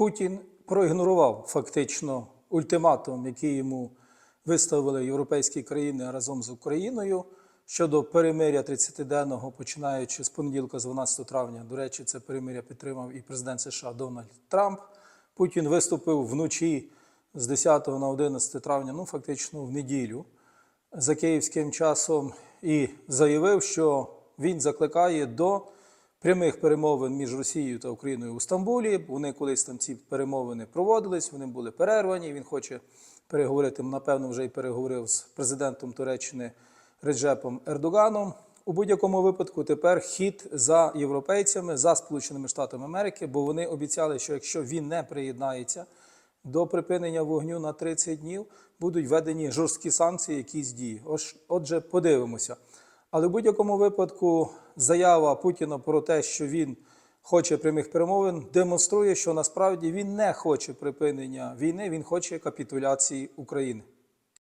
Путін проігнорував фактично ультиматум, який йому виставили європейські країни разом з Україною щодо перемиря 30-денного, починаючи з понеділка, з 12 травня. До речі, це перемиря підтримав і президент США Дональд Трамп. Путін виступив вночі з 10 на 11 травня, ну фактично в неділю за київським часом і заявив, що він закликає до прямих перемовин між Росією та Україною у Стамбулі. Вони колись там ці перемовини проводились, вони були перервані. Він хоче переговорити, напевно, вже і переговорив з президентом Туреччини Реджепом Ердоганом. У будь-якому випадку тепер хід за європейцями, за Сполученими Штатами Америки, бо вони обіцяли, що якщо він не приєднається до припинення вогню на 30 днів, будуть введені жорсткі санкції, якісь дії. Отже, подивимося. Але в будь-якому випадку заява Путіна про те, що він хоче прямих перемовин, демонструє, що насправді він не хоче припинення війни, він хоче капітуляції України.